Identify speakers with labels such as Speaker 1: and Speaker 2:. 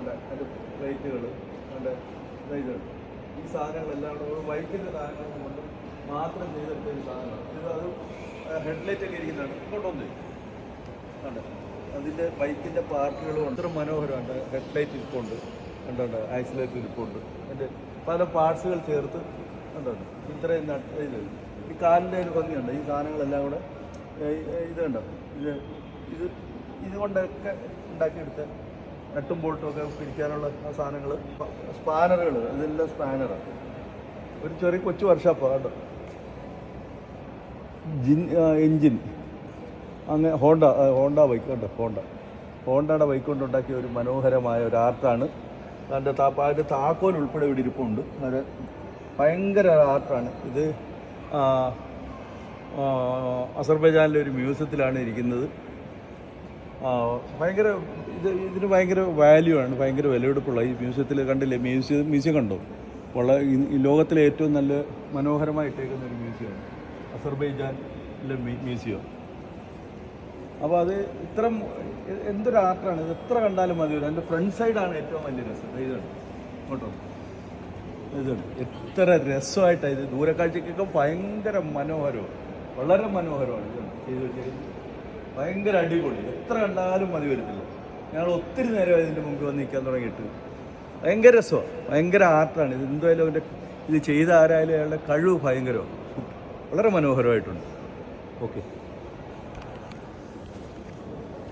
Speaker 1: ഉണ്ട് അതിന്റെ പ്ലേറ്റുകൾ അതിന്റെ ഇത് ഈ സാധനങ്ങളെല്ലാം നമ്മൾ ബൈക്കിന്റെ സാധനങ്ങൾ കൊണ്ട് മാത്രം ചെയ്തെടുത്ത ഒരു സാധനമാണ്. ഇത് അത് ഹെഡ്ലൈറ്റ് ഒക്കെ ഇരിക്കുന്നതാണ്. കൊണ്ടുവന്നു കണ്ട് അതിന്റെ ബൈക്കിന്റെ പാർട്ടുകളും ഉണ്ട്. അത്ര മനോഹരമുണ്ട് ഹെഡ്ലൈറ്റ് ഇരിപ്പുണ്ട്. കണ്ടുണ്ട് ഐസൊലേറ്റ് ഇരിപ്പുണ്ട്. അതിന്റെ പല പാർട്സുകൾ ചേർത്ത് കണ്ടുണ്ട് ഇത്രയും ഇത്. ഈ കാലിന്റെ ഒരു ഭംഗിയുണ്ട്. ഈ സാധനങ്ങളെല്ലാം കൂടെ ഇതുണ്ട് ഇത് ഇത് ഇതുകൊണ്ടൊക്കെ ഉണ്ടാക്കിയെടുത്ത നട്ടും ബോൾട്ടും ഒക്കെ പിടിക്കാനുള്ള സാധനങ്ങൾ സ്പാനറുകൾ ഇതെല്ലാം സ്പാനറാണ് ഒരു ചെറിയ കൊച്ചു വർഷാപ്പാണ് കേട്ടോ. ജിൻ എൻജിൻ. അങ്ങനെ ഹോണ്ട ഹോണ്ട ബൈക്ക് കേട്ടോ ഹോണ്ട. ഹോണ്ടയുടെ ബൈക്ക് കൊണ്ട് ഉണ്ടാക്കിയ ഒരു മനോഹരമായ ഒരു ആർട്ടാണ്. അതിന്റെ താപ്പ അതിന്റെ താക്കോൽ ഉൾപ്പെടെ ഇവിടെ ഇരിപ്പുണ്ട്. അത് ഭയങ്കര ആർട്ടാണ്. ഇത് അസർബൈജാനിലെ ഒരു മ്യൂസിയത്തിലാണ് ഇരിക്കുന്നത്. ഭയങ്കര ഇത് ഇതിന് ഭയങ്കര വാല്യൂ ആണ് ഭയങ്കര വിലയെടുപ്പുള്ള ഈ മ്യൂസിയത്തിൽ കണ്ടില്ലേ? മ്യൂസിയം മ്യൂസിയം കണ്ടോ? വളരെ ഈ- ലോകത്തിലെ ഏറ്റവും നല്ല മനോഹരമായിട്ടേക്കുന്ന ഒരു മ്യൂസിയമാണ് അസർബൈജാനിലെ മ്യൂ- മ്യൂസിയം അപ്പോൾ അത് ഇത്ര എന്തൊരു ആർട്ടാണ് ഇത് എത്ര കണ്ടാലും മതി. എന്റെ ഫ്രണ്ട് സൈഡാണ് ഏറ്റവും വലിയ രസം. ഇതാണ് കേട്ടോ ഇതാണ് എത്ര രസമായിട്ടാണ് ഇത്. ദൂരക്കാഴ്ചക്കൊക്കെ ഭയങ്കര മനോഹരമാണ് വളരെ മനോഹരമാണ് ഇത് ചെയ്തു ഭയങ്കര അടിപൊളി. എത്ര കണ്ടാലും മതി വരത്തില്ല. ഞങ്ങൾ ഒത്തിരി നേരം ഇതിന്റെ മുമ്പിൽ വന്ന് നിൽക്കാൻ തുടങ്ങിയിട്ട്. ഭയങ്കര രസമാണ് ഭയങ്കര ആർട്ടാണ്. ഇത് എന്തായാലും അവന്റെ ഇത് ചെയ്ത ആരായാലും അയാളുടെ കഴിവ് ഭയങ്കരമാണ്. വളരെ മനോഹരമായിട്ടുണ്ട്. ഓക്കെ.